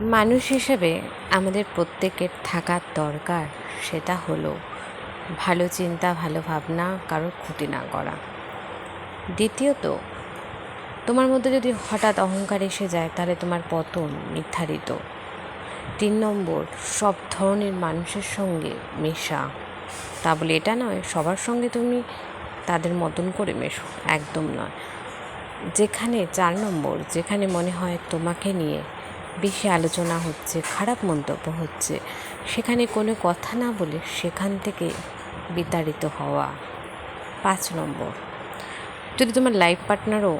মানুষ হিসেবে আমাদের প্রত্যেকের থাকার দরকার সেটা হলো ভালো চিন্তা, ভালো ভাবনা, কারোর ক্ষতি না করা। দ্বিতীয়ত, তোমার মধ্যে যদি হঠাৎ অহংকার এসে যায়, তাহলে তোমার পতন নির্ধারিত। তিন নম্বর, সব ধরনের মানুষের সঙ্গে মেশা। তা বলে এটা নয়, সবার সঙ্গে তুমি তাদের মতন করে মেশো, একদম নয়। যেখানে, চার নম্বর, যেখানে মনে হয় তোমাকে নিয়ে বেশি আলোচনা হচ্ছে, খারাপ মন্তব্য হচ্ছে। সেখানে কোনো কথা না বলে সেখান থেকে বিতাড়িত হওয়া। পাঁচ নম্বর। যদি তোমার লাইফ পার্টনারও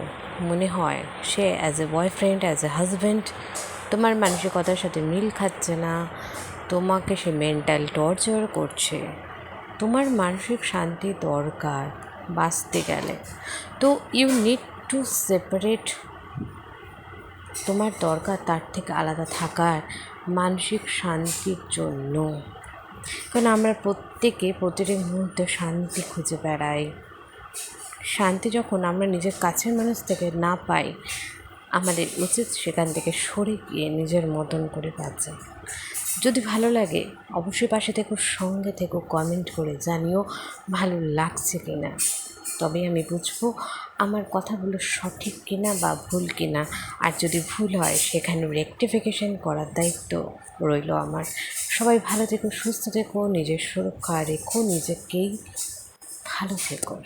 মনে হয়, সে as a boyfriend as a husband তোমার মানসিকতার সাথে মিল খাচ্ছে না, তোমাকে সে মেন্টাল টর্চার করছে, তোমার মানসিক শান্তি দরকার বাঁচতে গেলে। তো ইউ নিড টু সেপারেট তোমার দরকার তার থেকে আলাদা থাকার মানসিক শান্তির জন্য। কারণ আমরা প্রত্যেকে প্রতিটি মুহূর্তে শান্তি খুঁজে বেড়াই। শান্তি যখন আমরা নিজের কাছের মানুষ থেকে না পাই, আমাদের উচিত সেখান থেকে সরে গিয়ে নিজের মতন করে বাঁচা। যদি ভালো লাগে, অবশ্যই পাশে থেকো, সঙ্গে থেকো, কমেন্ট করে জানিও ভালো লাগছে কি না তবে আমি বুঝব আমার কথাগুলো সঠিক কিনা বা ভুল কিনা। আর যদি ভুল হয়, সেখানে রেকটিফিকেশন করার দায়িত্ব রইল আমার। সবাই ভালো থেকো, সুস্থ থেকো, নিজের সুরক্ষা রেখো, নিজেকেই ভালো থেকো।